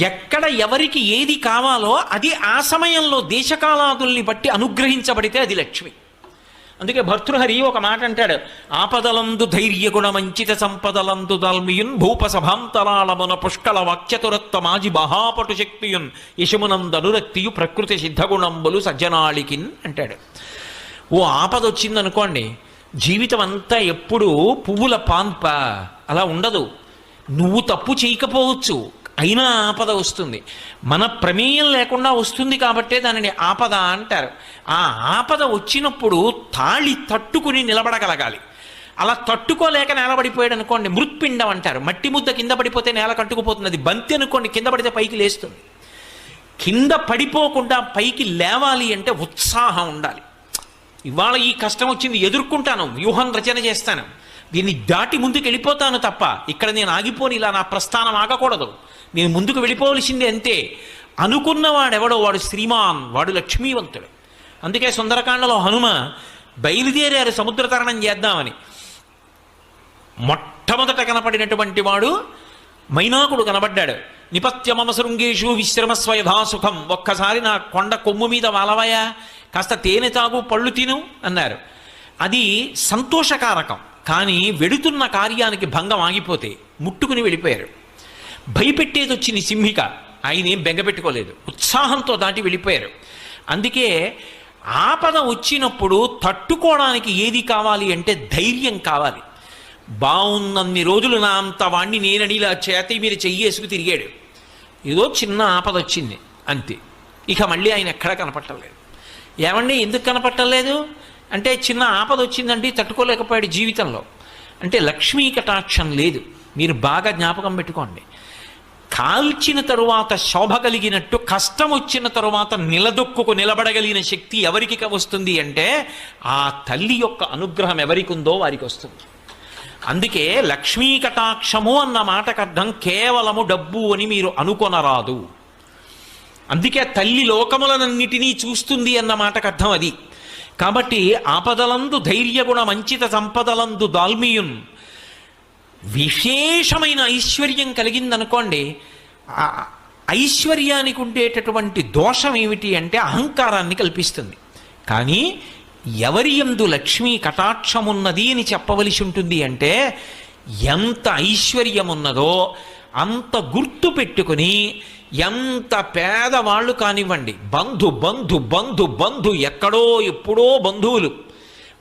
ఎక్కడ ఎవరికి ఏది కావాలో అది ఆ సమయంలో దేశకాలాదుల్ని బట్టి అనుగ్రహించబడితే అది లక్ష్మి. అందుకే భర్తృహరి ఒక మాట అంటాడు ఆపదలందు ధైర్య గుణమంచిత సంపదలందు దల్మియున్ భూప సభాంతరాళమున పుష్కల వాక్యతురత్వ మాజి మహాపటు శక్తియున్ యశమునందనురక్తియు ప్రకృతి సిద్ధగుణంబులు సజ్జనాళికిన్ అంటాడు. ఓ ఆపద వచ్చిందనుకోండి జీవితం అంతా ఎప్పుడూ పువ్వుల పాన్ప అలా ఉండదు. నువ్వు తప్పు చేయకపోవచ్చు. అయినా ఆపద వస్తుంది. మన ప్రమేయం లేకుండా వస్తుంది కాబట్టే దానిని ఆపద అంటారు. ఆ ఆపద వచ్చినప్పుడు తాళి తట్టుకుని నిలబడగలగాలి. అలా తట్టుకోలేక నేలబడిపోయాడు అనుకోండి మృత్పిండం అంటారు. మట్టి ముద్ద కింద పడిపోతే నేల కట్టుకుపోతుంది అది బంతి అనుకోండి కింద పడితే పైకి లేస్తుంది. కింద పడిపోకుండా పైకి లేవాలి అంటే ఉత్సాహం ఉండాలి. ఇవాళ ఈ కష్టం వచ్చింది ఎదుర్కొంటాను వ్యూహం రచన చేస్తాను. దీన్ని దాటి ముందుకు వెళ్ళిపోతాను తప్ప ఇక్కడ నేను ఆగిపోని ఇలా నా ప్రస్థానం ఆగకూడదు. నేను ముందుకు వెళ్ళిపోవలసింది అంతే. అనుకున్నవాడెవడో వాడు శ్రీమాన్ వాడు లక్ష్మీవంతుడు. అందుకే సుందరకాండలో హనుమ బయలుదేరారు సముద్ర తరణం చేద్దామని. మొట్టమొదట కనపడినటువంటి వాడు మైనాకుడు కనబడ్డాడు. నిపత్యమమ శృంగేషు విశ్రమస్వ యథాసుఖం ఒక్కసారి నా కొండ కొమ్ము మీద వాలవయా కాస్త తేనె తాగు పళ్ళు తిను అన్నారు. అది సంతోషకారకం. కానీ వెడుతున్న కార్యానికి భంగం ఆగిపోతే ముట్టుకుని వెళ్ళిపోయారు. భయపెట్టేది వచ్చింది సింహిక. ఆయన ఏం బెంగపెట్టుకోలేదు ఉత్సాహంతో దాటి వెళ్ళిపోయారు. అందుకే ఆపద వచ్చినప్పుడు తట్టుకోవడానికి ఏది కావాలి అంటే ధైర్యం కావాలి. బాగున్నన్ని రోజులు నా అంత వాణ్ణి నేనని ఇలా చేతి మీద చెయ్యేసుకు తిరిగాడు. ఏదో చిన్న ఆపద వచ్చింది. అంతే. ఇక మళ్ళీ ఆయన ఎక్కడా కనపట్టలేదు ఏమండి ఎందుకు కనపట్టలేదు అంటే చిన్న ఆపద వచ్చిందండి తట్టుకోలేకపోయాడు జీవితంలో. అంటే లక్ష్మీ కటాక్షం లేదు. మీరు బాగా జ్ఞాపకం పెట్టుకోండి. కాల్చిన తరువాత శోభ కలిగినట్టు కష్టం వచ్చిన తరువాత నిలదొక్కుకు నిలబడగలిగిన శక్తి ఎవరికి వస్తుంది అంటే ఆ తల్లి యొక్క అనుగ్రహం ఎవరికి ఉందో వారికి వస్తుంది అందుకే లక్ష్మీ కటాక్షము అన్న మాటకు అర్థం కేవలము డబ్బు అని మీరు అనుకొనరాదు. అందుకే తల్లి లోకములనన్నిటినీ చూస్తుంది అన్న మాటకు అర్థం అది. కాబట్టి ఆపదలందు ధైర్యగుణ మంచిత సంపదలందు దాల్మియున్ విశేషమైన ఐశ్వర్యం కలిగిందనుకోండి ఆ ఐశ్వర్యానికి ఉండేటటువంటి దోషం ఏమిటి అంటే అహంకారాన్ని కల్పిస్తుంది. కానీ ఎవరి ఎందు లక్ష్మీ కటాక్షమున్నది అని చెప్పవలసి ఉంటుంది అంటే ఎంత ఐశ్వర్యం ఉన్నదో అంత గుర్తు పెట్టుకుని ఎంత పేదవాళ్ళు కానివ్వండి బంధు బంధు బంధు బంధు ఎక్కడో ఎప్పుడో బంధువులు.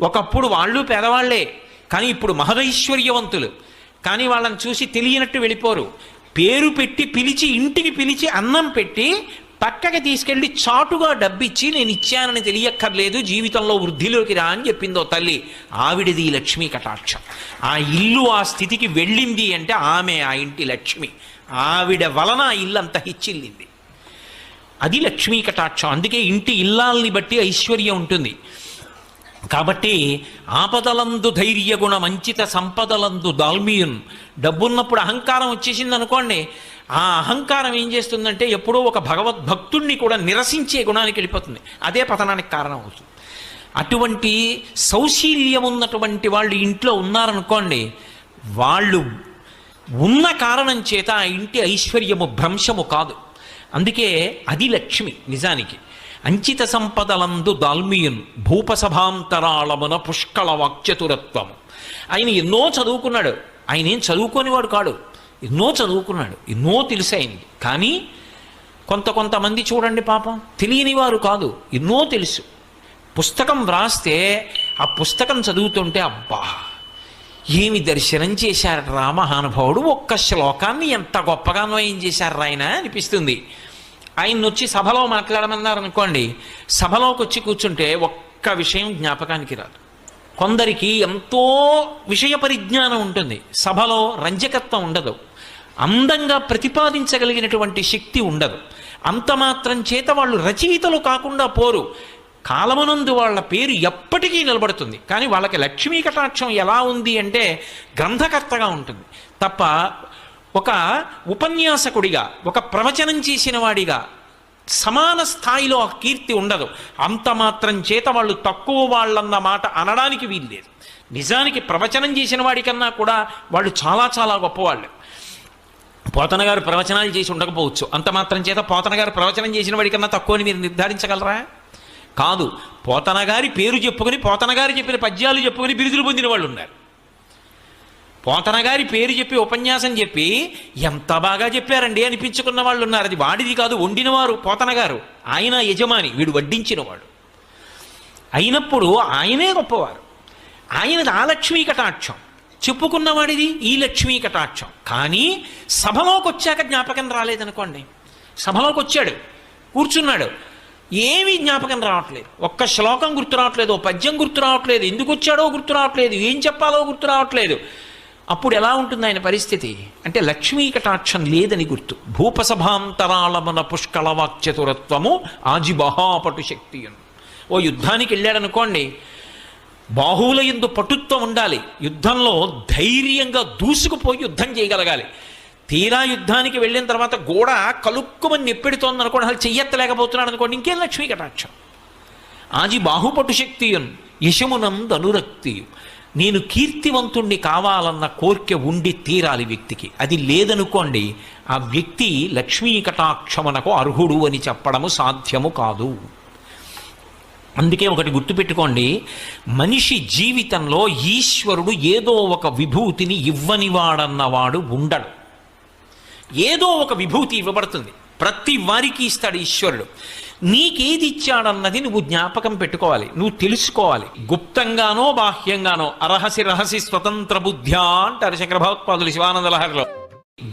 ఒకప్పుడు వాళ్ళు పేదవాళ్ళే కానీ ఇప్పుడు మహదైశ్వర్యవంతులు. కానీ వాళ్ళని చూసి తెలియనట్టు వెళ్ళిపోరు. పేరు పెట్టి పిలిచి ఇంటికి పిలిచి అన్నం పెట్టి పక్కకి తీసుకెళ్ళి చాటుగా డబ్బిచ్చి నేను ఇచ్చానని తెలియక్కర్లేదు జీవితంలో వృద్ధిలోకి రా అని చెప్పిందో తల్లి. ఆవిడది లక్ష్మీ కటాక్షం. ఆ ఇల్లు ఆ స్థితికి వెళ్ళింది అంటే ఆమె ఆ ఇంటి లక్ష్మి. ఆవిడ వలన ఆ ఇల్లు అంత హెచ్చిల్లింది అది లక్ష్మీ కటాక్షం. అందుకే ఇంటి ఇల్లాల్ని బట్టి ఐశ్వర్యం ఉంటుంది. కాబట్టి ఆపదలందు ధైర్యగుణ మంచిత సంపదలందు దాల్మీయున్. డబ్బున్నప్పుడు అహంకారం వచ్చేసింది అనుకోండి ఆ అహంకారం ఏం చేస్తుందంటే ఎప్పుడో ఒక భగవద్భక్తుణ్ణి కూడా నిరసించే గుణానికి వెళ్ళిపోతుంది. అదే పతనానికి కారణం అవుతుంది అటువంటి సౌశీల్యం ఉన్నటువంటి వాళ్ళు ఇంట్లో ఉన్నారనుకోండి వాళ్ళు ఉన్న కారణం చేత ఆ ఇంటి ఐశ్వర్యము భ్రంశము కాదు. అందుకే అది లక్ష్మి నిజానికి. అంచిత సంపదలందు దాల్మియున్ భూపసభాంతరాళమున పుష్కళ వాక్చతురత్వం. ఆయన ఎన్నో చదువుకున్నాడు. ఆయన ఏం చదువుకోనివాడు కాడు. ఎన్నో చదువుకున్నాడు. ఎన్నో తెలిసాయింది. కానీ కొంత కొంతమంది చూడండి పాపం తెలియని వారు కాదు. ఎన్నో తెలుసు. పుస్తకం వ్రాస్తే ఆ పుస్తకం చదువుతుంటే అబ్బా! ఏమి దర్శనం చేశారు రామహానుభావుడు ఒక్క శ్లోకాన్ని ఎంత గొప్పగా అన్వయం చేశారు ఆయన అనిపిస్తుంది. ఆయన వచ్చి సభలో మాట్లాడమన్నారు అనుకోండి సభలోకి వచ్చి కూర్చుంటే ఒక్క విషయం జ్ఞాపకానికి రాదు. కొందరికి ఎంతో విషయ పరిజ్ఞానం ఉంటుంది సభలో రంజకత్వం ఉండదు అందంగా ప్రతిపాదించగలిగినటువంటి శక్తి ఉండదు. అంత మాత్రం చేత వాళ్ళు రచయితలు కాకుండా పోరు. కాలమునందు వాళ్ళ పేరు ఎప్పటికీ నిలబడుతుంది. కానీ వాళ్ళకి లక్ష్మీ కటాక్షం ఎలా ఉంది అంటే గ్రంథకర్తగా ఉంటుంది. తప్ప ఒక ఉపన్యాసకుడిగా ఒక ప్రవచనం చేసిన వాడిగా సమాన స్థాయిలో ఆ కీర్తి ఉండదు. అంత మాత్రం చేత వాళ్ళు తక్కువ వాళ్ళన్న మాట అనడానికి వీల్లేదు. నిజానికి ప్రవచనం చేసిన వాడికన్నా కూడా వాళ్ళు చాలా చాలా గొప్పవాళ్ళు. పోతన గారు ప్రవచనాలు చేసి ఉండకపోవచ్చు. అంత మాత్రం చేత పోతన గారు ప్రవచనం చేసిన వాడికన్నా తక్కువ అని మీరు నిర్ధారించగలరా? కాదు. పోతన గారి పేరు చెప్పుకొని పోతన గారు చెప్పిన పద్యాలు చెప్పుకొని బిరుదులు పొందిన వాళ్ళు ఉన్నారు. పోతన గారి పేరు చెప్పి ఉపన్యాసం చెప్పి ఎంత బాగా చెప్పారండి అనిపించుకున్న వాళ్ళు ఉన్నారు. అది వాడిది కాదు వండినవారు పోతన గారు. ఆయన యజమాని వీడు వడ్డించినవాడు. అయినప్పుడు ఆయనే గొప్పవారు. ఆయనది ఆ లక్ష్మీ కటాక్షం చెప్పుకున్నవాడిది ఈ లక్ష్మీ కటాక్షం. కానీ సభలోకి వచ్చాక జ్ఞాపకం రాలేదనుకోండి. సభలోకి వచ్చాడు కూర్చున్నాడు. ఏమీ జ్ఞాపకం రావట్లేదు. ఒక్క శ్లోకం గుర్తు రావట్లేదు ఓ పద్యం గుర్తు రావట్లేదు. ఎందుకు వచ్చాడో గుర్తు రావట్లేదు ఏం చెప్పాలో గుర్తు రావట్లేదు. అప్పుడు ఎలా ఉంటుంది ఆయన పరిస్థితి? అంటే లక్ష్మీ కటాక్షం లేదని గుర్తు. భూపసభాంతరాళమన పుష్కళ వాక్చతురత్వము ఆజిబహాపటు శక్తి ఓ యుద్ధానికి వెళ్ళాడనుకోండి బాహువుల ఎందు పటుత్వం ఉండాలి. యుద్ధంలో ధైర్యంగా దూసుకుపోయి యుద్ధం చేయగలగాలి. తీరా యుద్ధానికి వెళ్ళిన తర్వాత గోడ కలుక్కుమని నెప్పెడుతోంది అనుకోండి అసలు చెయ్యెత్తలేకపోతున్నాడు అనుకోండి ఇంకేం లక్ష్మీ కటాక్షం? ఆజి బాహుపటు శక్తియున్ యశమునం ధనురక్తియు నేను కీర్తివంతుణ్ణి కావాలన్న కోరిక ఉండి తీరాలి వ్యక్తికి. అది లేదనుకోండి ఆ వ్యక్తి లక్ష్మీ కటాక్షమునకు అర్హుడు అని చెప్పడము సాధ్యము కాదు. అందుకే ఒకటి గుర్తుపెట్టుకోండి మనిషి జీవితంలో ఈశ్వరుడు ఏదో ఒక విభూతిని ఇవ్వనివాడన్నవాడు ఉండడు. ఏదో ఒక విభూతి ఇవ్వబడుతుంది. ప్రతి వారికి ఇస్తాడు ఈశ్వరుడు. నీకేది ఇచ్చాడన్నది నువ్వు జ్ఞాపకం పెట్టుకోవాలి. నువ్వు తెలుసుకోవాలి. గుప్తంగానో బాహ్యంగానో అరహసి రహసి స్వతంత్ర బుద్ధ్యా అంటారు శంకరభగవత్పాదులు శివానంద లహరిలో.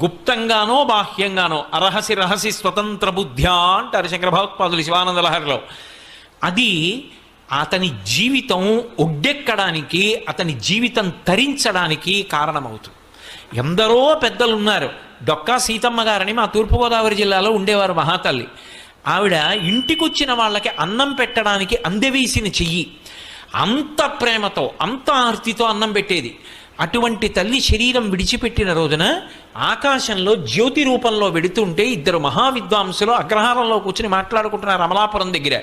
గుప్తంగానో బాహ్యంగానో అరహసి రహసి స్వతంత్ర బుద్ధ్యా అంటారు శంకరభగవత్పాదులు శివానంద లహరిలో. అది అతని జీవితం ఒడ్డెక్కడానికి అతని జీవితం తరించడానికి కారణమవుతుంది. ఎందరో పెద్దలు ఉన్నారు డొక్కా సీతమ్మ గారని మా తూర్పుగోదావరి జిల్లాలో ఉండేవారు మహాతల్లి. ఆవిడ ఇంటికొచ్చిన వాళ్ళకి అన్నం పెట్టడానికి అందవేసిన చెయ్యి. అంత ప్రేమతో అంత ఆర్తితో అన్నం పెట్టేది. అటువంటి తల్లి శరీరం విడిచిపెట్టిన రోజున ఆకాశంలో జ్యోతి రూపంలో వెడుతుంటే ఇద్దరు మహావిద్వాంసులు అగ్రహారంలో కూర్చుని మాట్లాడుకుంటున్నారు అమలాపురం దగ్గర.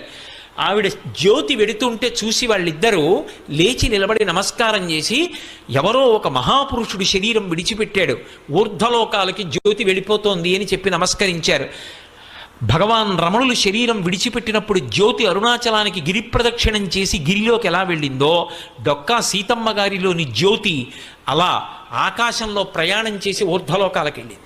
ఆవిడ జ్యోతి వెడుతుంటే చూసి వాళ్ళిద్దరూ లేచి నిలబడి నమస్కారం చేసి ఎవరో ఒక మహాపురుషుడు శరీరం విడిచిపెట్టాడు. ఊర్ధ్వలోకాలకి జ్యోతి వెళ్ళిపోతోంది అని చెప్పి నమస్కరించారు. భగవాన్ రమణులు శరీరం విడిచిపెట్టినప్పుడు జ్యోతి అరుణాచలానికి గిరి ప్రదక్షిణం చేసి గిరిలోకి ఎలా వెళ్ళిందో డొక్కా సీతమ్మ గారిలోని జ్యోతి అలా ఆకాశంలో ప్రయాణం చేసి ఊర్ధ్వలోకాలకు వెళ్ళింది.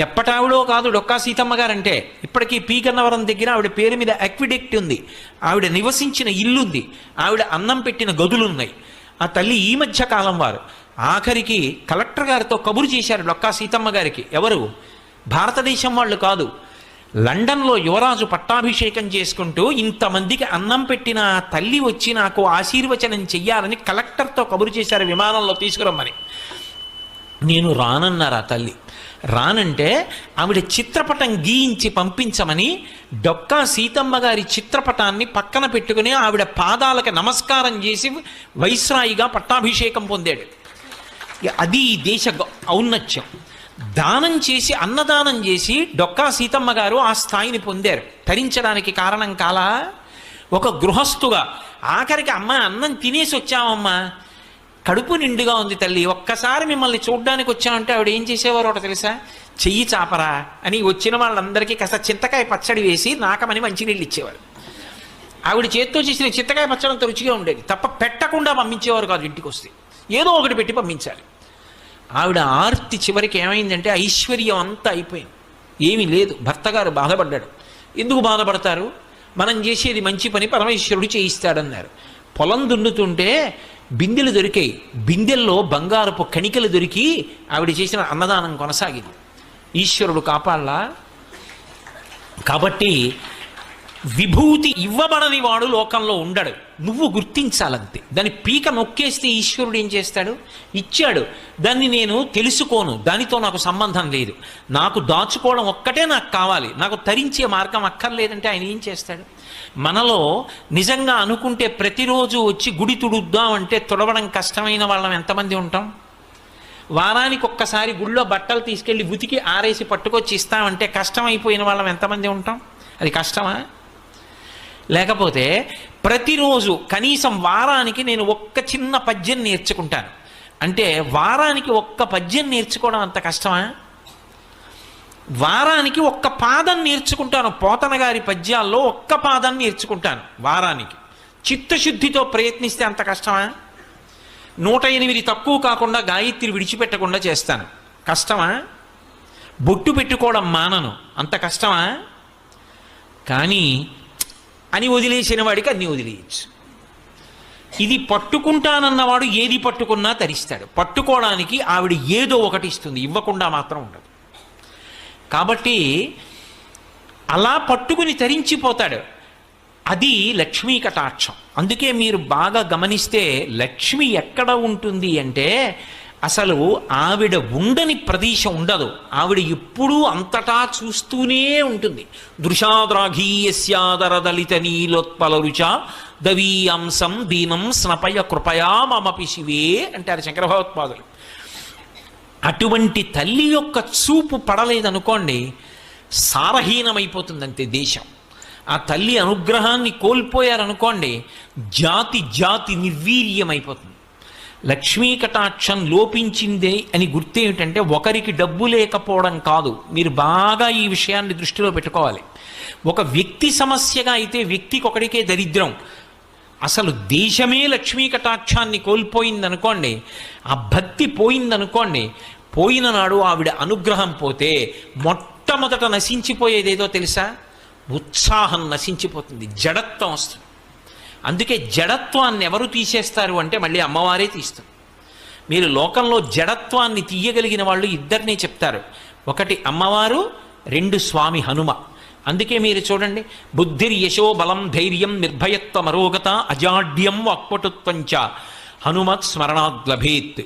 ఎప్పటావిడో కాదు డొక్కా సీతమ్మ గారంటే ఇప్పటికీ పీకన్నవరం దగ్గర ఆవిడ పేరు మీద అక్విడెక్ట్ ఉంది. ఆవిడ నివసించిన ఇల్లుంది. ఆవిడ అన్నం పెట్టిన గదులున్నాయి. ఆ తల్లి ఈ మధ్య కాలం వారు. ఆఖరికి కలెక్టర్ గారితో కబురు చేశారు డొక్కా సీతమ్మ గారికి. ఎవరు? భారతదేశం వాళ్ళు కాదు. లండన్లో యువరాజు పట్టాభిషేకం చేసుకుంటూ ఇంతమందికి అన్నం పెట్టిన తల్లి వచ్చి నాకు ఆశీర్వచనం చెయ్యాలని కలెక్టర్తో కబురు చేశారు విమానంలో తీసుకురమ్మని. నేను రానన్నారు ఆ తల్లి? రానంటే ఆవిడ చిత్రపటం గీయించి పంపించమని డొక్కా సీతమ్మ గారి చిత్రపటాన్ని పక్కన పెట్టుకుని ఆవిడ పాదాలకు నమస్కారం చేసి వైస్రాయిగా పట్టాభిషేకం పొందాడు. అది దేశ గొ- ఔన్నత్యం. దానం చేసి అన్నదానం చేసి డొక్కా సీతమ్మ గారు ఆ స్థాయిని పొందారు. తరించడానికి కారణం కాలా? ఒక గృహస్థుగా ఆఖరికి అమ్మ అన్నం తినేసి వచ్చామమ్మా కడుపు నిండుగా ఉంది తల్లి ఒక్కసారి మిమ్మల్ని చూడ్డానికి వచ్చామంటే ఆవిడ ఏం చేసేవారో ఒకటి తెలుసా? చెయ్యి చాపరా అని వచ్చిన వాళ్ళందరికీ కాస్త చింతకాయ పచ్చడి వేసి నాకమని మంచినీళ్ళు ఇచ్చేవారు. ఆవిడ చేత్తో చేసిన చింతకాయ పచ్చడి అంత రుచిగా ఉండేది. తప్ప పెట్టకుండా పంపించేవారు కాదు ఇంటికి వస్తే ఏదో ఒకటి పెట్టి పంపించాలి. ఆవిడ ఆర్తి చివరికి ఏమైందంటే ఐశ్వర్యం అంతా అయిపోయింది. ఏమీ లేదు. భర్త గారు బాధపడ్డాడు. ఎందుకు బాధపడతారు? మనం చేసేది మంచి పని పరమేశ్వరుడు చేయిస్తాడన్నారు. పొలం దున్నుతుంటే బిందెలు దొరికాయి. బిందెల్లో బంగారపు కణికలు దొరికి ఆవిడ చేసిన అన్నదానం కొనసాగింది. ఈశ్వరుడు కాపాడలా? కాబట్టి విభూతి ఇవ్వబడని వాడు లోకంలో ఉండడు. నువ్వు గుర్తించాలంతే. దాని పీక నొక్కేస్తే ఈశ్వరుడు ఏం చేస్తాడు? ఇచ్చాడు. దాన్ని నేను తెలుసుకోను. దానితో నాకు సంబంధం లేదు. నాకు దాచుకోవడం ఒక్కటే నాకు కావాలి. నాకు తరించే మార్గం అక్కర్లేదంటే ఆయన ఏం చేస్తాడు? మనలో నిజంగా అనుకుంటే ప్రతిరోజు వచ్చి గుడి తుడుద్దాం అంటే తుడవడం కష్టమైన వాళ్ళం ఎంతమంది ఉంటాం? వారానికి ఒక్కసారి గుళ్ళో బట్టలు తీసుకెళ్ళి ఉతికి ఆరేసి పట్టుకొచ్చి ఇస్తామంటే కష్టమైపోయిన వాళ్ళం ఎంతమంది ఉంటాం? అది కష్టమా? లేకపోతే ప్రతిరోజు కనీసం వారానికి నేను ఒక్క చిన్న పద్యం నేర్చుకుంటాను. అంటే వారానికి ఒక్క పద్యం నేర్చుకోవడం అంత కష్టమా? వారానికి ఒక్క పాదం నేర్చుకుంటాను. పోతన గారి పద్యాల్లో ఒక్క పాదం నేర్చుకుంటాను వారానికి. చిత్తశుద్ధితో ప్రయత్నిస్తే అంత కష్టమా? నూట ఎనిమిది తక్కువ కాకుండా గాయత్రి విడిచిపెట్టకుండా చేస్తాను. కష్టమా? బొట్టు పెట్టుకోవడం మానను. అంత కష్టమా? కానీ అని వదిలేసిన వాడికి అన్ని వదిలేయచ్చు. ఇది పట్టుకుంటానన్నవాడు ఏది పట్టుకున్నా తరిస్తాడు. పట్టుకోవడానికి ఆవిడ ఏదో ఒకటి ఇస్తుంది. ఇవ్వకుండా మాత్రం ఉండదు. కాబట్టి అలా పట్టుకుని తరించిపోతాడు. అది లక్ష్మీ కటాక్షం. అందుకే మీరు బాగా గమనిస్తే లక్ష్మి ఎక్కడ ఉంటుంది అంటే అసలు ఆవిడ ఉండని ప్రదేశం ఉండదు. ఆవిడ ఎప్పుడూ అంతటా చూస్తూనే ఉంటుంది. దృశాద్రాఘీయస్యాదరదలిత నీలోత్పల రుచ దవీయాంసం దీనం స్నపయ కృపయా మమపి శివే అంటారు శంకరభగవత్పాదులు. అటువంటి తల్లి యొక్క చూపు పడలేదనుకోండి సారహీనమైపోతుందంతే దేశం. ఆ తల్లి అనుగ్రహాన్ని కోల్పోయారనుకోండి జాతి జాతి నిర్వీర్యమైపోతుంది. లక్ష్మీ కటాక్షం లోపించిందే అని గుర్తేమిటంటే ఒకరికి డబ్బు లేకపోవడం కాదు. మీరు బాగా ఈ విషయాన్ని దృష్టిలో పెట్టుకోవాలి. ఒక వ్యక్తి సమస్యగా అయితే వ్యక్తికి ఒకడికే దరిద్రం. అసలు దేశమే లక్ష్మీ కటాక్షాన్ని కోల్పోయిందనుకోండి ఆ భక్తి పోయిందనుకోండి పోయిన నాడు ఆవిడ అనుగ్రహం పోతే మొట్టమొదట నశించిపోయేదేదో తెలుసా? ఉత్సాహం నశించిపోతుంది జడత్వం వస్తుంది. అందుకే జడత్వాన్ని ఎవరు తీసేస్తారు అంటే మళ్ళీ అమ్మవారే తీస్తారు. మీరు లోకంలో జడత్వాన్ని తీయగలిగిన వాళ్ళు ఇద్దరినే చెప్తారు. ఒకటి అమ్మవారు రెండు స్వామి హనుమ. అందుకే మీరు చూడండి బుద్ధిర్ యశో బలం ధైర్యం నిర్భయత్వ మరోగత అజాడ్యం వాక్పటుత్వంచ హనుమత్ స్మరణాద్ లభేత్.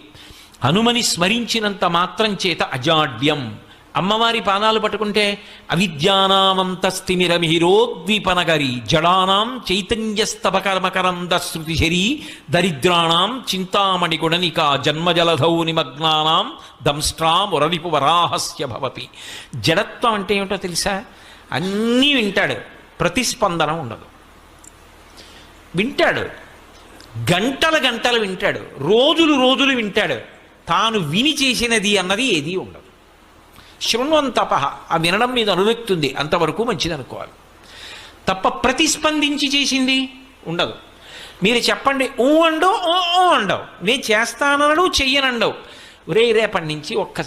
హనుమని స్మరించినంత మాత్రం చేత అజాడ్యం. అమ్మవారి పాదాలు పట్టుకుంటే అవిద్యానామంతస్థిమిరమిహిరోద్వీపనగరి జడానాం చైతన్యస్తభకర్మకరంద శృతిశరీ దరిద్రాణాం చింతామణి గుణనిక జన్మజలధౌ నిమగ్నానాం దంష్ట్రామురరిపు వరాహస్య భవతి. జడత్వం అంటే ఏమిటో తెలుసా? అన్నీ వింటాడు. ప్రతిస్పందన ఉండదు. వింటాడు. గంటల గంటలు వింటాడు. రోజులు రోజులు వింటాడు. తాను విని చేసినది అన్నది ఏదీ ఉండదు. శృణ్వంతప ఆ వినడం మీద అనురక్తుంది అంతవరకు మంచిది అనుకోవాలి తప్ప ప్రతిస్పందించి చేసింది ఉండదు. మీరు చెప్పండి ఊ అండవు ఓ ఓ అండవు. నేను చేస్తానడు చెయ్యనండవు. రే రేపటి నుంచి ఒక్క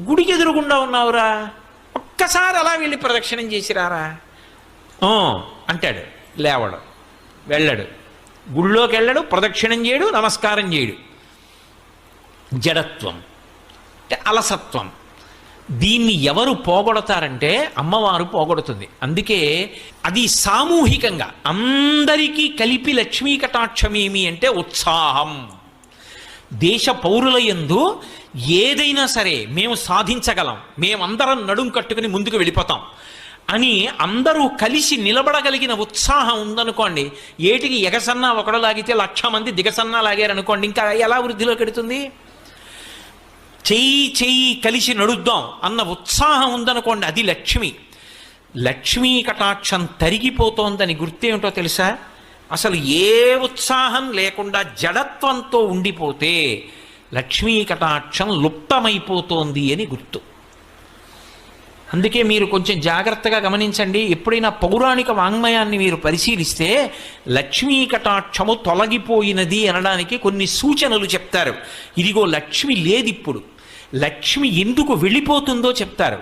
గుడికి ఎదురుగుండా ఉన్నావురా? ఒక్కసారి అలా వెళ్ళి ప్రదక్షిణం చేసిరారా? అంటాడు లేవడు వెళ్ళడు. గుళ్ళోకి వెళ్ళడు ప్రదక్షిణం చేయడు నమస్కారం చేయడు. జడత్వం అంటే అలసత్వం. దీన్ని ఎవరు పోగొడతారంటే అమ్మవారు పోగొడుతుంది. అందుకే అది సామూహికంగా అందరికీ కలిపి లక్ష్మీ కటాక్షమేమి అంటే ఉత్సాహం. దేశ పౌరుల యందు ఏదైనా సరే మేము సాధించగలం మేమందరం నడుం కట్టుకుని ముందుకు వెళ్ళిపోతాం అని అందరూ కలిసి నిలబడగలిగిన ఉత్సాహం ఉందనుకోండి ఏటికి ఎగసన్నా ఒకడు లాగితే లక్ష మంది దిగసన్నా లాగారనుకోండి ఇంకా ఎలా వృద్ధిలోకి ఎడుతుంది? చెయ్యి చెయ్యి కలిసి నడుద్దాం అన్న ఉత్సాహం ఉందనుకోండి అది లక్ష్మి. లక్ష్మీ కటాక్షం తరిగిపోతోందని గుర్తేమిటో తెలుసా? అసలు ఏ ఉత్సాహం లేకుండా జడత్వంతో ఉండిపోతే లక్ష్మీ కటాక్షం లుప్తమైపోతోంది అని గుర్తు. అందుకే మీరు కొంచెం జాగ్రత్తగా గమనించండి. ఎప్పుడైనా పౌరాణిక వాంగ్మయాన్ని మీరు పరిశీలిస్తే లక్ష్మీ కటాక్షము తొలగిపోయినది అనడానికి కొన్ని సూచనలు చెప్తారు. ఇదిగో లక్ష్మి లేదిప్పుడు. లక్ష్మి ఎందుకు వెళ్ళిపోతుందో చెప్తారు.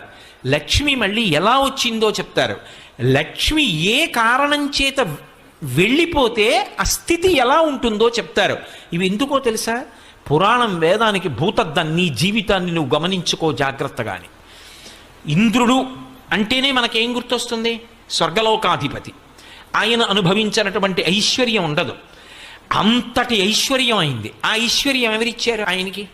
లక్ష్మి మళ్ళీ ఎలా వచ్చిందో చెప్తారు. లక్ష్మి ఏ కారణం చేత వెళ్ళిపోతే ఆ స్థితి ఎలా ఉంటుందో చెప్తారు. ఇవి ఎందుకో తెలుసా? పురాణం వేదానికి భూతద్దం నీ జీవితాన్ని నువ్వు గమనించుకో జాగ్రత్తగాని. ఇంద్రుడు అంటేనే మనకేం గుర్తొస్తుంది? స్వర్గలోకాధిపతి. ఆయన అనుభవించినటువంటి ఐశ్వర్యం ఉండదు. అంతటి ఐశ్వర్యం అయింది. ఆ ఐశ్వర్యం ఎవరిచ్చారు ఆయనకి?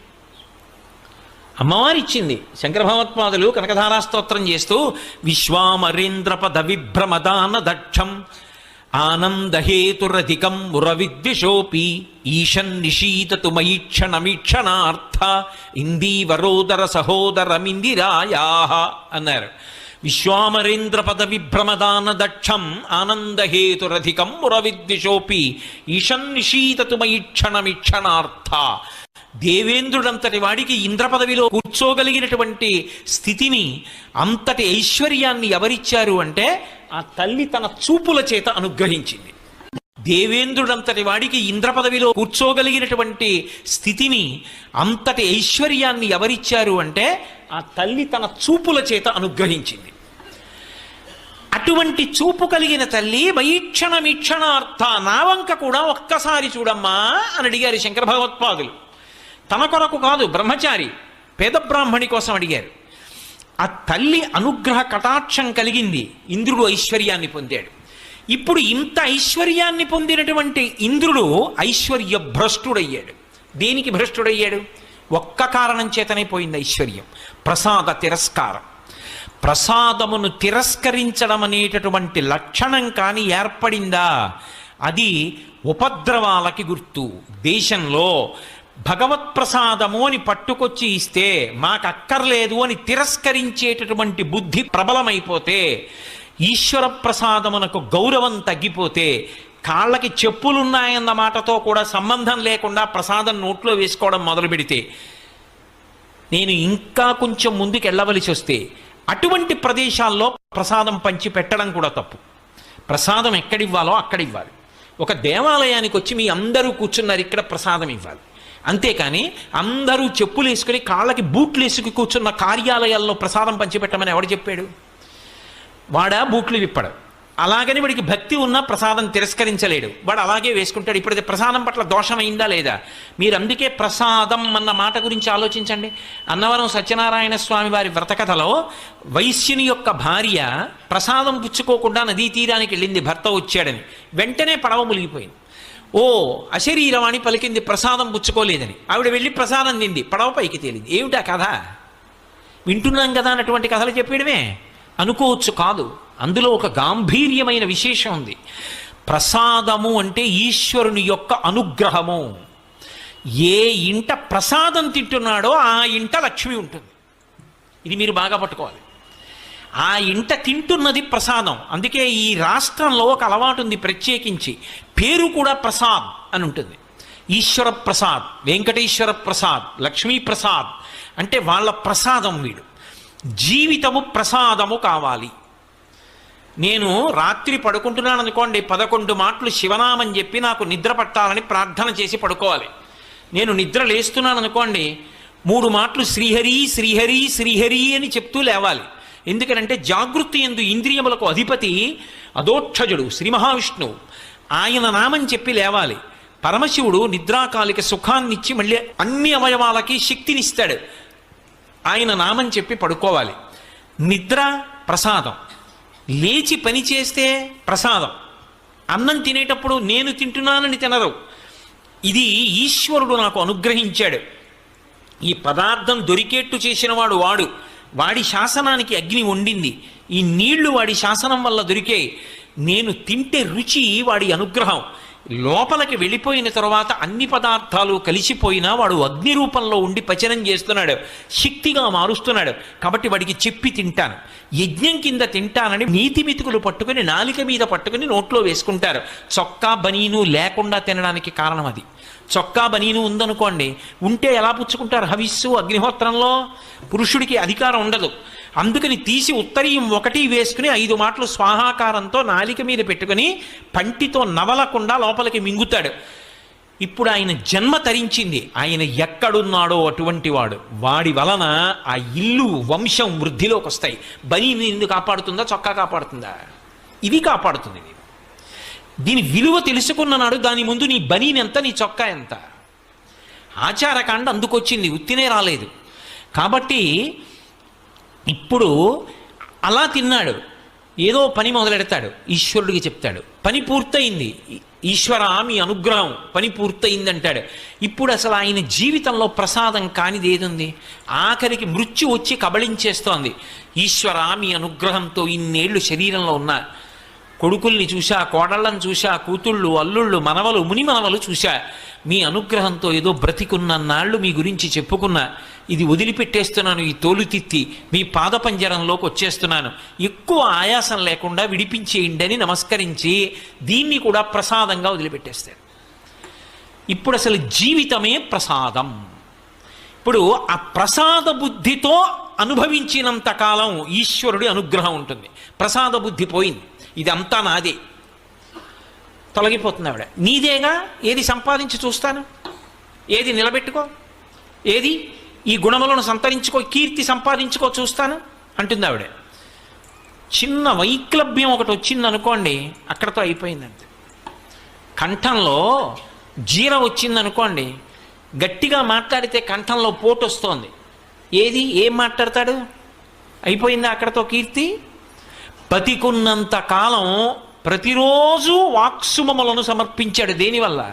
అమ్మవారు ఇచ్చింది. శంకర భగవత్పాదులు కనకధారా స్తోత్రం చేస్తూ విశ్వామరేంద్రపద విభ్రమదాన దక్షం ఆనందహేతురధికం ఉరవిద్విషోపి ఈశన్ నిశీతతు మయీక్షణమీక్షణార్థ ఇందీవరోదర సహోదరమిందిరాయా అన్నారు. విశ్వామరేంద్ర పద విభ్రమదాన దక్షం ఆనందహేతురధికం మురవిద్విషోపి ఈశన్ నిశీతతు మయీక్షణమీక్షణార్థ దేవేంద్రుడంతటి వాడికి ఇంద్ర పదవిలో కూర్చోగలిగినటువంటి స్థితిని అంతటి ఐశ్వర్యాన్ని ఎవరిచ్చారు అంటే ఆ తల్లి తన చూపుల చేత అనుగ్రహించింది. దేవేంద్రుడంతటి వాడికి ఇంద్ర పదవిలో కూర్చోగలిగినటువంటి స్థితిని అంతటి ఐశ్వర్యాన్ని ఎవరిచ్చారు అంటే ఆ తల్లి తన చూపుల చేత అనుగ్రహించింది. అటువంటి చూపు కలిగిన తల్లి వైక్షణ నావంక కూడా ఒక్కసారి చూడమ్మా అని అడిగారు శంకర భగవత్పాదులు. తన కొరకు కాదు బ్రహ్మచారి పేద బ్రాహ్మణి కోసం అడిగారు. ఆ తల్లి అనుగ్రహ కటాక్షం కలిగింది. ఇంద్రుడు ఐశ్వర్యాన్ని పొందాడు. ఇప్పుడు ఇంత ఐశ్వర్యాన్ని పొందినటువంటి ఇంద్రుడు ఐశ్వర్య భ్రష్టుడయ్యాడు. దేనికి భ్రష్టుడయ్యాడు? ఒక్క కారణం చేతనే పోయింది ఐశ్వర్యం. ప్రసాద తిరస్కారం. ప్రసాదమును తిరస్కరించడం అనేటటువంటి లక్షణం కానీ ఏర్పడిందా? అది ఉపద్రవాలకి గుర్తు. దేశంలో భగవత్ ప్రసాదము అని పట్టుకొచ్చి ఇస్తే మాకు అక్కర్లేదు అని తిరస్కరించేటటువంటి బుద్ధి ప్రబలమైపోతే ఈశ్వర ప్రసాదమునకు గౌరవం తగ్గిపోతే కాళ్ళకి చెప్పులున్నాయన్న మాటతో కూడా సంబంధం లేకుండా ప్రసాదం నోట్లో వేసుకోవడం మొదలు పెడితే నేను ఇంకా కొంచెం ముందుకు వెళ్ళవలసి వస్తే అటువంటి ప్రదేశాల్లో ప్రసాదం పంచి పెట్టడం కూడా తప్పు. ప్రసాదం ఎక్కడివ్వాలో అక్కడ ఇవ్వాలి ఒక దేవాలయానికి వచ్చి మీ అందరూ కూర్చున్నారు ఇక్కడ ప్రసాదం ఇవ్వాలి. అంతేకాని అందరూ చెప్పులు వేసుకుని కాళ్ళకి బూట్లు వేసుకు కూర్చున్న కార్యాలయాల్లో ప్రసాదం పంచిపెట్టమని ఎవడు చెప్పాడు? వాడా బూట్లు విప్పడు. అలాగని వాడికి భక్తి ఉన్నా ప్రసాదం తిరస్కరించలేడు. వాడు అలాగే వేసుకుంటాడు. ఇప్పుడు ప్రసాదం పట్ల దోషమైందా లేదా? మీరు అందుకే ప్రసాదం అన్న మాట గురించి ఆలోచించండి. అన్నవరం సత్యనారాయణ స్వామి వారి వ్రతకథలో వైశ్యుని యొక్క భార్య ప్రసాదం పుచ్చుకోకుండా నదీ తీరానికి వెళ్ళింది. భర్త వచ్చాడని. వెంటనే పడవ మునిగిపోయింది. ఓ అశరీరవాణి పలికింది ప్రసాదం పుచ్చుకోలేదని. ఆవిడ వెళ్ళి ప్రసాదం తింది. పడవ పైకి తేలింది. ఏమిటా కథ? వింటున్నాం కదా అన్నటువంటి కథలు చెప్పేయడమే. అనుకోవచ్చు కాదు. అందులో ఒక గాంభీర్యమైన విశేషం ఉంది. ప్రసాదము అంటే ఈశ్వరుని యొక్క అనుగ్రహము. ఏ ఇంట ప్రసాదం తింటున్నాడో ఆ ఇంట లక్ష్మి ఉంటుంది. ఇది మీరు బాగా పట్టుకోవాలి. ఆ ఇంట తింటున్నది ప్రసాదం. అందుకే ఈ రాష్ట్రంలో ఒక అలవాటు ఉంది ప్రత్యేకించి. పేరు కూడా ప్రసాద్ అని ఉంటుంది. ఈశ్వర ప్రసాద్ వెంకటేశ్వర ప్రసాద్ లక్ష్మీ ప్రసాద్ అంటే వాళ్ళ ప్రసాదం వీడు. జీవితము ప్రసాదము కావాలి. నేను రాత్రి పడుకుంటున్నాను అనుకోండి పదకొండు మాటలు శివనామం చెప్పి నాకు నిద్ర పట్టాలని ప్రార్థన చేసి పడుకోవాలి. నేను నిద్ర లేస్తున్నాను అనుకోండి మూడు మాటలు శ్రీహరి శ్రీహరి శ్రీహరి అని చెప్తూ లేవాలి. ఎందుకంటే జాగృతి ఎందు ఇంద్రియములకు అధిపతి అదోక్షజుడు శ్రీ మహావిష్ణువు. ఆయన నామం చెప్పి లేవాలి. పరమశివుడు నిద్రాకాలిక సుఖాన్నిచ్చి మళ్ళీ అన్ని అవయవాలకి శక్తినిస్తాడు. ఆయన నామం చెప్పి పడుకోవాలి. నిద్ర ప్రసాదం. లేచి పని చేస్తే ప్రసాదం. అన్నం తినేటప్పుడు నేను తింటున్నానని తినరు. ఇది ఈశ్వరుడు నాకు అనుగ్రహించాడు. ఈ పదార్థం దొరికేట్టు చేసినవాడు వాడు. వాడి శాసనానికి అగ్ని వండింది. ఈ నీళ్ళు వాడి శాసనం వల్ల దొరికాయి. నేను తింటే రుచి వాడి అనుగ్రహం. లోపలికి వెళ్ళిపోయిన తర్వాత అన్ని పదార్థాలు కలిసిపోయినా వాడు అగ్ని రూపంలో ఉండి పచనం చేస్తున్నాడు. శక్తిగా మారుస్తున్నాడు. కాబట్టి వాడికి చెప్పి తింటాను. యజ్ఞం కింద తింటానని నీతి మితుకులు పట్టుకుని నాలిక మీద పట్టుకుని నోట్లో వేసుకుంటారు. చొక్కా బనీను లేకుండా తినడానికి కారణం అది. చొక్కా బనీను ఉందనుకోండి ఉంటే ఎలా పుచ్చుకుంటారు హవిస్సు అగ్నిహోత్రంలో? పురుషుడికి అధికారం ఉండదు. అందుకని తీసి ఉత్తరీయం ఒకటి వేసుకుని ఐదు మాటలు స్వాహాకారంతో నాలిక మీద పెట్టుకుని పంటితో నవలకుండా లోపలికి మింగుతాడు. ఇప్పుడు ఆయన జన్మ తరించింది. ఆయన ఎక్కడున్నాడో అటువంటి వాడు. వాడి వలన ఆ ఇల్లు వంశం వృద్ధిలోకి వస్తాయి. బని నిన్ను కాపాడుతుందా చొక్కా కాపాడుతుందా? ఇది కాపాడుతుంది దీని విలువ తెలుసుకున్నాడు దాని ముందు నీ బనీని ఎంత నీ చొక్కా ఎంత? ఆచారకాండ అందుకొచ్చింది ఉత్తినే రాలేదు. కాబట్టి ఇప్పుడు అలా తిన్నాడు. ఏదో పని మొదలెడతాడు. ఈశ్వరుడికి చెప్తాడు. పని పూర్తయింది. ఈశ్వర మీ అనుగ్రహం పని పూర్తయింది అంటాడు ఇప్పుడు అసలు ఆయన జీవితంలో ప్రసాదం కానిది ఏదుంది? ఆఖరికి మృత్యు వచ్చి కబళించేస్తోంది. ఈశ్వర మీ అనుగ్రహంతో ఇన్నేళ్ళు శరీరంలో ఉన్నా కొడుకుల్ని చూశా కోడళ్ళని చూశా కూతుళ్ళు అల్లుళ్ళు మనవలు ముని మనవలు చూశా. మీ అనుగ్రహంతో ఏదో బ్రతికున్న నాళ్ళు మీ గురించి చెప్పుకున్నా ఇది వదిలిపెట్టేస్తున్నాను ఈ తోలుతిత్తి మీ పాదపంజరంలోకి వచ్చేస్తున్నాను. ఎక్కువ ఆయాసం లేకుండా విడిపించేయండి అని నమస్కరించి దీన్ని కూడా ప్రసాదంగా వదిలిపెట్టేస్తాడు. ఇప్పుడు అసలు జీవితమే ప్రసాదం. ఇప్పుడు ఆ ప్రసాద బుద్ధితో అనుభవించినంత కాలం ఈశ్వరుడి అనుగ్రహం ఉంటుంది. ప్రసాద బుద్ధి పోయింది. ఇదంతా నాదే. తొలగిపోతుంది ఆవిడ. నీదేగా? ఏది సంపాదించి చూస్తాను? ఏది నిలబెట్టుకో? ఏది? ఈ గుణములను సంతరించుకో కీర్తి సంపాదించుకో చూస్తాను? అంటుంది ఆవిడ. చిన్న వైక్లభ్యం ఒకటి వచ్చింది అనుకోండి అక్కడతో అయిపోయిందంతే. కంఠంలో జీర వచ్చింది అనుకోండి గట్టిగా మాట్లాడితే కంఠంలో పోటు వస్తోంది ఏది? ఏం మాట్లాడతాడు? అయిపోయిందా అక్కడతో కీర్తి? బతికున్నంత కాలం ప్రతిరోజు వాక్సుమములను సమర్పించాడు. దేనివల్ల?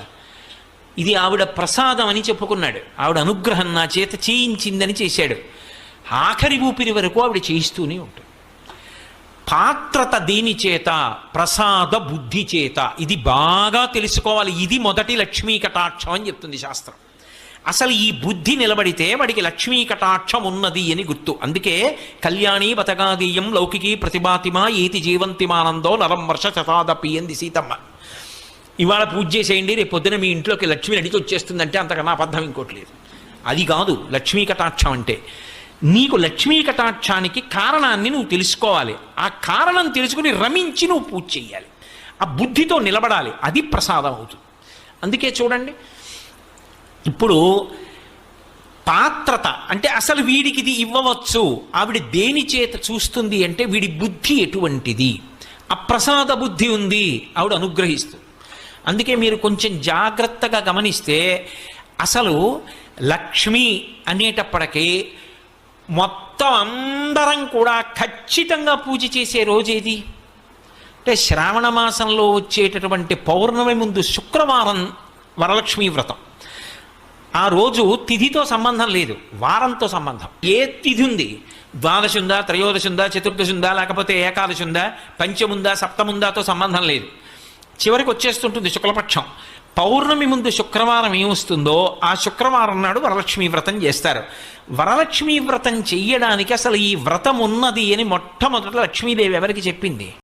ఇది ఆవిడ ప్రసాదం అని చెప్పుకున్నాడు. ఆవిడ అనుగ్రహం నా చేత చేయించిందని చేశాడు. ఆఖరి ఊపిరి వరకు ఆవిడ చేయిస్తూనే ఉంటుంది. పాత్రత దేని చేత? ప్రసాద బుద్ధి చేత. ఇది బాగా తెలుసుకోవాలి. ఇది మొదటి లక్ష్మీ కటాక్షం అని చెప్తుంది శాస్త్రం. అసలు ఈ బుద్ధి నిలబడితే వాడికి లక్ష్మీ కటాక్షం ఉన్నది అని గుర్తు. అందుకే కళ్యాణి బతగాదీయం లౌకికీ ప్రతిభాతిమా ఏతి జీవంతిమానందో నరం వర్ష శతాదపి అంది సీతమ్మ. ఇవాళ పూజ చేసేయండి రేపు పొద్దున మీ ఇంట్లోకి లక్ష్మి నడిచి వచ్చేస్తుందంటే అంతకన్నా అబద్ధం ఇంకోటి లేదు. అది కాదు లక్ష్మీ కటాక్షం అంటే నీకు లక్ష్మీ కటాక్షానికి కారణాన్ని నువ్వు తెలుసుకోవాలి. ఆ కారణం తెలుసుకుని రమించి నువ్వు పూజ చేయాలి. ఆ బుద్ధితో నిలబడాలి. అది ప్రసాదం అవుతుంది. అందుకే చూడండి ఇప్పుడు పాత్రత అంటే అసలు వీడికి ఇది ఇవ్వవచ్చు. ఆవిడ దేని చేత చూస్తుంది అంటే వీడి బుద్ధి ఎటువంటిది? అప్రసాద బుద్ధి ఉంది ఆవిడ అనుగ్రహిస్తుంది అందుకే మీరు కొంచెం జాగ్రత్తగా గమనిస్తే అసలు లక్ష్మి అనేటప్పటికీ మొత్తం అందరం కూడా ఖచ్చితంగా పూజ చేసే రోజేది అంటే శ్రావణ మాసంలో వచ్చేటటువంటి పౌర్ణమి ముందు శుక్రవారం వరలక్ష్మీ వ్రతం. ఆ రోజు తిథితో సంబంధం లేదు వారంతో సంబంధం. ఏ తిథి ఉంది? ద్వాదశి ఉందా త్రయోదశి ఉందా చతుర్దశి ఉందా లేకపోతే ఏకాదశి ఉందా పంచముందా సప్తముందాతో సంబంధం లేదు. చివరికి వచ్చేస్తుంటుంది శుక్లపక్షం. పౌర్ణమి ముందు శుక్రవారం ఏమొస్తుందో ఆ శుక్రవారం నాడు వరలక్ష్మీ వ్రతం చేస్తారు. వరలక్ష్మీ వ్రతం చెయ్యడానికి అసలు ఈ వ్రతం ఉన్నది అని మొట్టమొదట లక్ష్మీదేవి ఎవరికి చెప్పింది?